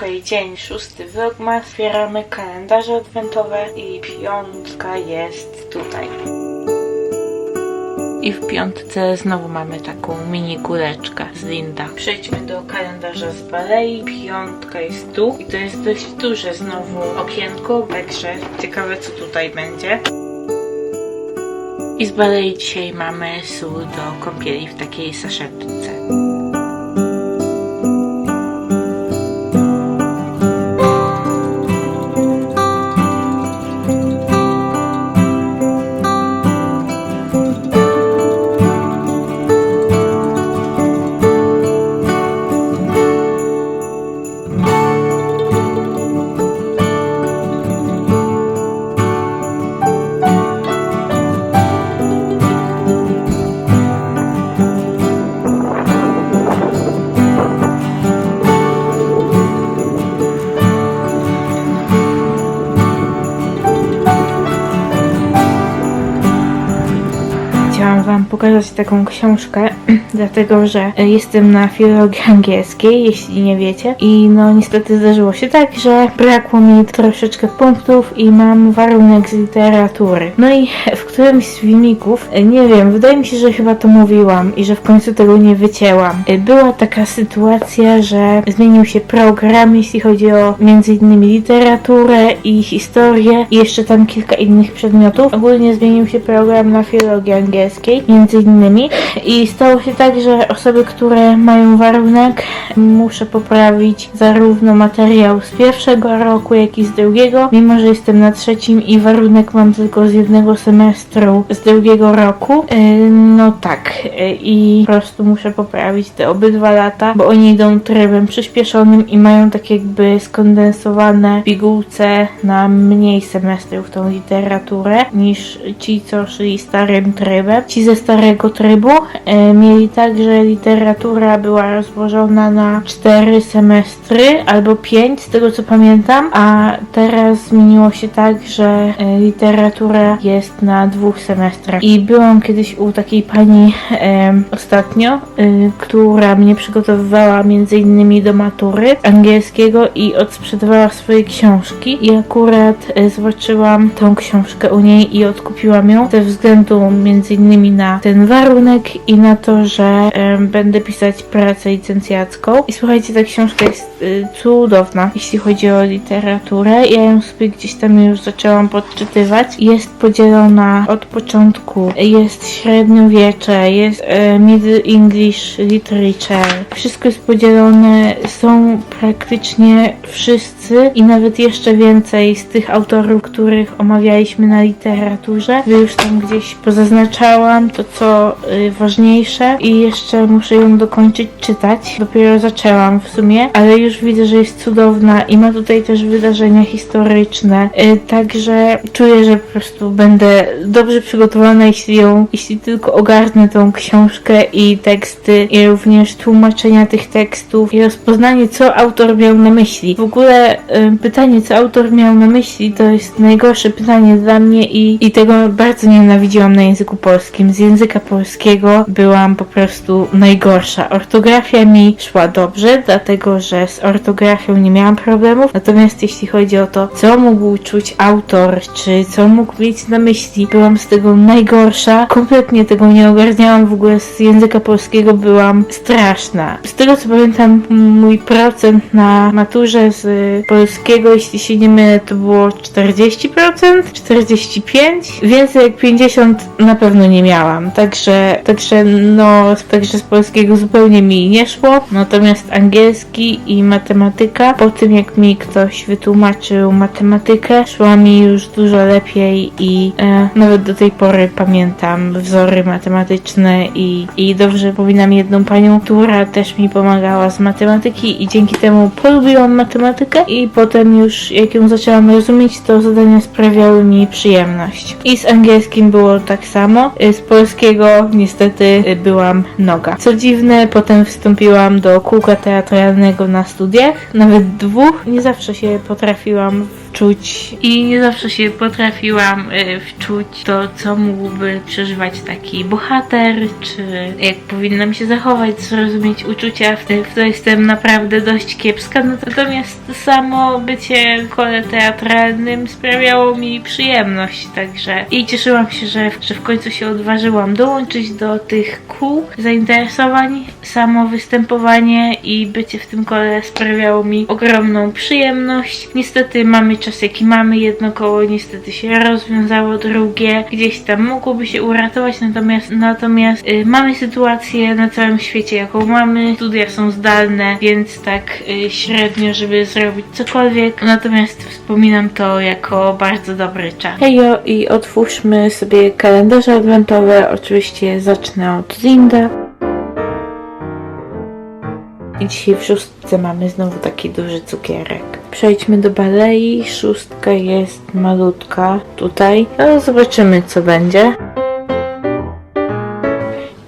Okej, dzień szósty vlogmas, otwieramy kalendarze adwentowe i piątka jest tutaj. I w piątce znowu mamy taką mini kuleczkę z Linda. Przejdźmy do kalendarza z Balei. Piątka jest tu i to jest dość duże znowu okienko, także ciekawe co tutaj będzie. I z Balei dzisiaj mamy sól do kąpieli w takiej saszetce. Pokazać taką książkę, dlatego że e, jestem na filologii angielskiej, jeśli nie wiecie. I no niestety zdarzyło się tak, że brakło mi troszeczkę punktów i mam warunek z literatury. No i w którymś z filmików, e, nie wiem, wydaje mi się, że chyba to mówiłam i że w końcu tego nie wycięłam. E, Była taka sytuacja, że zmienił się program, jeśli chodzi o między innymi literaturę i historię i jeszcze tam kilka innych przedmiotów. Ogólnie zmienił się program na filologii angielskiej, między innymi. I stało się tak, że osoby, które mają warunek muszę poprawić zarówno materiał z pierwszego roku, jak i z drugiego, mimo że jestem na trzecim i warunek mam tylko z jednego semestru z drugiego roku. Yy, No tak, yy, i po prostu muszę poprawić te obydwa lata, bo oni idą trybem przyspieszonym i mają tak jakby skondensowane w pigułce na mniej semestrów tą literaturę niż ci, co szli starym trybem. Ci ze starego trybu e, mieli tak, że literatura była rozłożona na cztery semestry albo pięć, z tego co pamiętam, a teraz zmieniło się tak, że e, literatura jest na dwóch semestrach. I byłam kiedyś u takiej pani e, ostatnio, e, która mnie przygotowywała między innymi do matury angielskiego i odsprzedawała swoje książki i akurat e, zobaczyłam tą książkę u niej i odkupiłam ją ze względu między innymi na ten warunek i na to, że e, będę pisać pracę licencjacką. I słuchajcie, ta książka jest e, cudowna, jeśli chodzi o literaturę. Ja ją sobie gdzieś tam już zaczęłam podczytywać. Jest podzielona od początku. Jest średniowiecze, jest e, Middle English Literature. Wszystko jest podzielone, są praktycznie wszyscy i nawet jeszcze więcej z tych autorów, których omawialiśmy na literaturze. Wy już tam gdzieś pozaznaczałam to, co y, ważniejsze i jeszcze muszę ją dokończyć czytać. Dopiero zaczęłam w sumie, ale już widzę, że jest cudowna i ma tutaj też wydarzenia historyczne. Y, także czuję, że po prostu będę dobrze przygotowana, jeśli ją, jeśli tylko ogarnę tą książkę i teksty i również tłumaczenia tych tekstów i rozpoznanie, co autor miał na myśli. W ogóle y, pytanie, co autor miał na myśli, to jest najgorsze pytanie dla mnie i, i tego bardzo nienawidziłam na języku polskim. Z języka polskiego byłam po prostu najgorsza. Ortografia mi szła dobrze, dlatego że z ortografią nie miałam problemów. Natomiast jeśli chodzi o to, co mógł czuć autor, czy co mógł mieć na myśli, byłam z tego najgorsza. Kompletnie tego nie ogarniałam. W ogóle z języka polskiego byłam straszna. Z tego co pamiętam, mój procent na maturze z polskiego, jeśli się nie mylę, to było 40%, 45%. Więcej jak 50 na pewno nie miałam. Także, także no, także z polskiego zupełnie mi nie szło. Natomiast angielski i matematyka, po tym jak mi ktoś wytłumaczył matematykę, szła mi już dużo lepiej i e, nawet do tej pory pamiętam wzory matematyczne i, i dobrze powinnam jedną panią, która też mi pomagała z matematyki i dzięki temu polubiłam matematykę i potem już jak ją zaczęłam rozumieć, to zadania sprawiały mi przyjemność. I z angielskim było tak samo. Y, Z polskiego niestety y, byłam noga. Co dziwne, potem wstąpiłam do kółka teatralnego na studiach, nawet dwóch. Nie zawsze się potrafiłam i nie zawsze się potrafiłam y, wczuć to, co mógłby przeżywać taki bohater, czy jak powinnam się zachować, zrozumieć uczucia, w to jestem naprawdę dość kiepska, natomiast samo bycie w kole teatralnym sprawiało mi przyjemność, także i cieszyłam się, że, że w końcu się odważyłam dołączyć do tych kół zainteresowań, samo występowanie i bycie w tym kole sprawiało mi ogromną przyjemność. Niestety mamy czas jaki mamy, jedno koło niestety się rozwiązało, drugie gdzieś tam mogłoby się uratować, natomiast natomiast y, mamy sytuację na całym świecie jaką mamy, studia są zdalne, więc tak y, średnio, żeby zrobić cokolwiek, natomiast wspominam to jako bardzo dobry czas. Hejo i otwórzmy sobie kalendarze adwentowe, oczywiście zacznę od Zinda. I dzisiaj w szóstce mamy znowu taki duży cukierek. Przejdźmy do balei. Szóstka jest malutka tutaj. No, zobaczymy co będzie.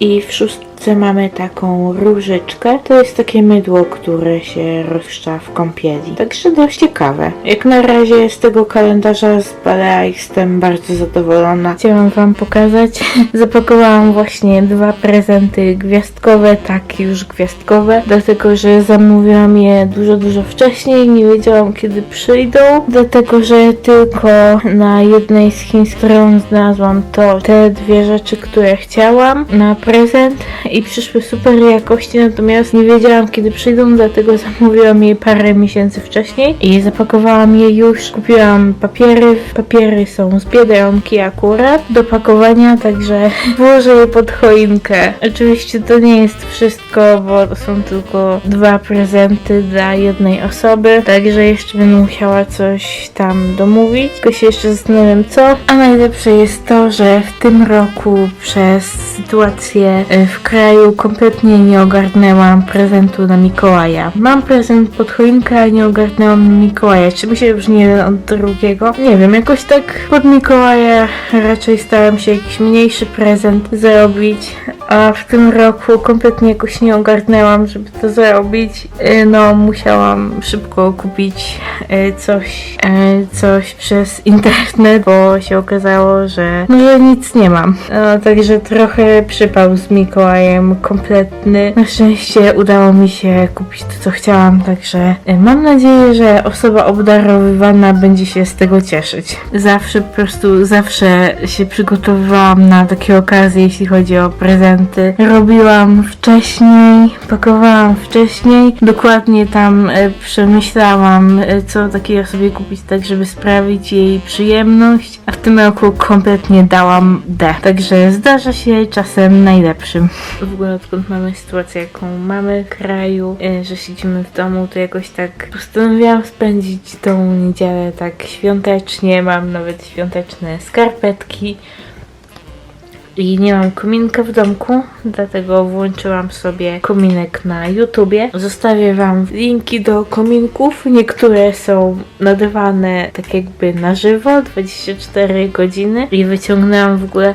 I w szóstce mamy taką różyczkę. To jest takie mydło, które się rozszcza w kąpieli. Także dość ciekawe. Jak na razie z tego kalendarza z Balea jestem bardzo zadowolona. Chciałam wam pokazać. Zapakowałam właśnie dwa prezenty gwiazdkowe, tak już gwiazdkowe, dlatego że zamówiłam je dużo, dużo wcześniej. Nie wiedziałam kiedy przyjdą, dlatego że tylko na jednej z chińskich stron znalazłam to, te dwie rzeczy, które chciałam na prezent i przyszły super jakości, natomiast nie wiedziałam kiedy przyjdą, dlatego zamówiłam je parę miesięcy wcześniej i zapakowałam je już. Kupiłam papiery, papiery są z Biedronki akurat do pakowania, także włożę je pod choinkę. Oczywiście to nie jest wszystko, bo to są tylko dwa prezenty dla jednej osoby, także jeszcze będę musiała coś tam domówić, tylko się jeszcze zastanawiam co. A najlepsze jest to, że w tym roku przez sytuację e, w kraju kompletnie nie ogarnęłam prezentu na Mikołaja. Mam prezent pod choinkę, a nie ogarnęłam Mikołaja. Czy mi się różni jeden od drugiego? Nie wiem, jakoś tak pod Mikołaja raczej starałem się jakiś mniejszy prezent zrobić, a w tym roku kompletnie jakoś nie ogarnęłam, żeby to zrobić. E, No, musiałam szybko kupić e, coś, e, coś przez internet, bo się okazało, że no, że nic nie mam. No, także trochę przypał z Kompletny. Na szczęście udało mi się kupić to, co chciałam, także e, mam nadzieję, że osoba obdarowywana będzie się z tego cieszyć. Zawsze po prostu, zawsze się przygotowywałam na takie okazje, jeśli chodzi o prezenty. Robiłam wcześniej, pakowałam wcześniej, dokładnie tam e, przemyślałam, e, co takiego sobie kupić, tak żeby sprawić jej przyjemność, a w tym roku kompletnie dałam D. Także zdarza się czasem najlepszym. W ogóle odkąd mamy sytuację, jaką mamy w kraju, e, że siedzimy w domu, to jakoś tak postanowiłam spędzić tą niedzielę tak świątecznie. Mam nawet świąteczne skarpetki. I nie mam kominka w domku, dlatego włączyłam sobie kominek na YouTubie. Zostawię Wam linki do kominków. Niektóre są nadawane tak jakby na żywo, 24 godziny. I wyciągnęłam w ogóle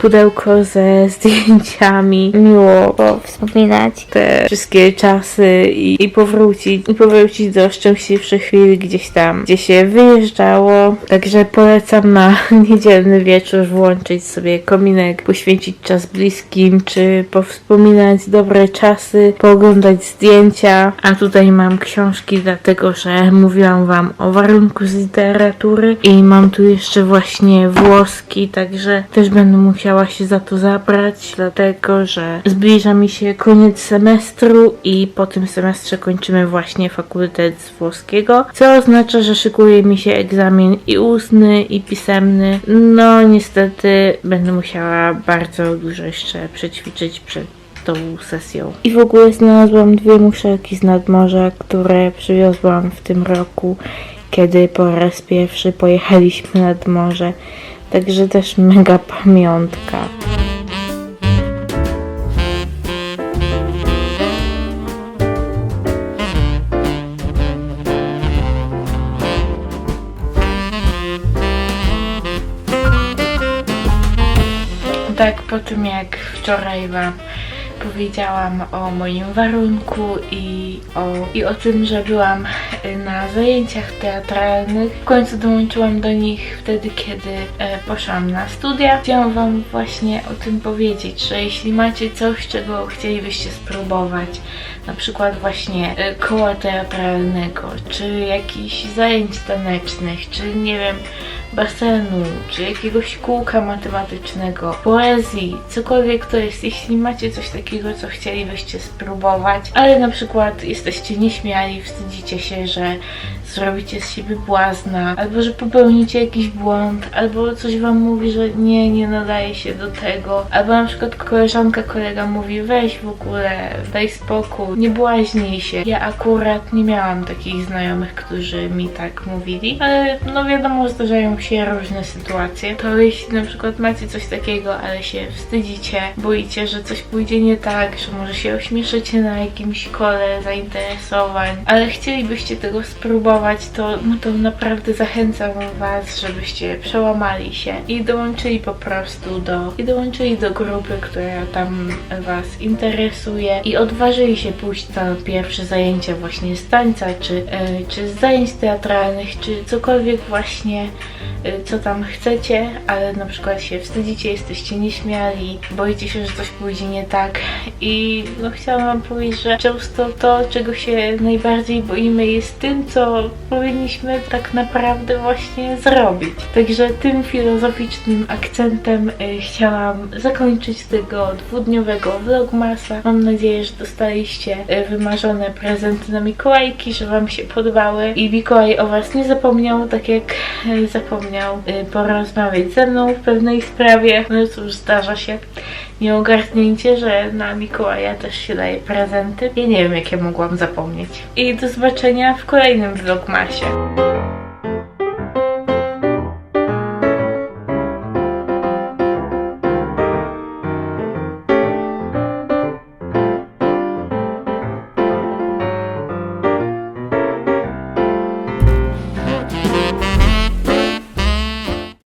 pudełko ze zdjęciami. Miło wspominać te wszystkie czasy i, i powrócić, i powrócić do szczęśliwszych chwil gdzieś tam, gdzie się wyjeżdżało. Także polecam na niedzielny wieczór włączyć sobie kominek, poświęcić czas bliskim, czy powspominać dobre czasy, pooglądać zdjęcia. A tutaj mam książki, dlatego że mówiłam Wam o warunku z literatury i mam tu jeszcze właśnie włoski, także też będę musiała się za to zabrać, dlatego że zbliża mi się koniec semestru i po tym semestrze kończymy właśnie fakultet z włoskiego, co oznacza, że szykuje mi się egzamin i ustny, i pisemny. No niestety będę musiała bardzo dużo jeszcze przećwiczyć przed tą sesją. I w ogóle znalazłam dwie muszelki z nadmorza, które przywiozłam w tym roku, kiedy po raz pierwszy pojechaliśmy nad morze. Także też mega pamiątka. Tak po tym jak wczoraj wam opowiedziałam o moim warunku i o, i o tym, że byłam na zajęciach teatralnych. W końcu dołączyłam do nich wtedy, kiedy e, poszłam na studia. Chciałam Wam właśnie o tym powiedzieć, że jeśli macie coś, czego chcielibyście spróbować, na przykład właśnie e, koła teatralnego, czy jakichś zajęć tanecznych, czy nie wiem, basenu, czy jakiegoś kółka matematycznego, poezji, cokolwiek to jest, jeśli macie coś takiego, co chcielibyście spróbować, ale na przykład jesteście nieśmiali, wstydzicie się, że zrobicie z siebie błazna, albo że popełnicie jakiś błąd, albo coś wam mówi, że nie, nie nadaje się do tego, albo na przykład koleżanka, kolega mówi weź w ogóle, daj spokój, nie błaźnij się. Ja akurat nie miałam takich znajomych, którzy mi tak mówili, ale no wiadomo, zdarzają się różne sytuacje. To jeśli na przykład macie coś takiego, ale się wstydzicie, boicie, że coś pójdzie nie tak, że może się ośmieszycie na jakimś kole zainteresowań, ale chcielibyście tego spróbować, to, no to naprawdę zachęcam Was, żebyście przełamali się i dołączyli po prostu do, i dołączyli do grupy, która tam Was interesuje i odważyli się pójść na pierwsze zajęcia właśnie z tańca, czy, e, czy z zajęć teatralnych, czy cokolwiek właśnie co tam chcecie, ale na przykład się wstydzicie, jesteście nieśmiali, boicie się, że coś pójdzie nie tak i no chciałam wam powiedzieć, że często to, czego się najbardziej boimy jest tym, co powinniśmy tak naprawdę właśnie zrobić. Także tym filozoficznym akcentem y, chciałam zakończyć tego dwudniowego vlogmasa. Mam nadzieję, że dostaliście y, wymarzone prezenty na Mikołajki, że wam się podobały i Mikołaj o was nie zapomniał, tak jak y, zapomniał y, porozmawiać ze mną w pewnej sprawie. No cóż, zdarza się nieogarnięcie, że na Mikołaja też się daje prezenty. Ja nie wiem, jakie mogłam zapomnieć. I do zobaczenia w kolejnym vlogmasie.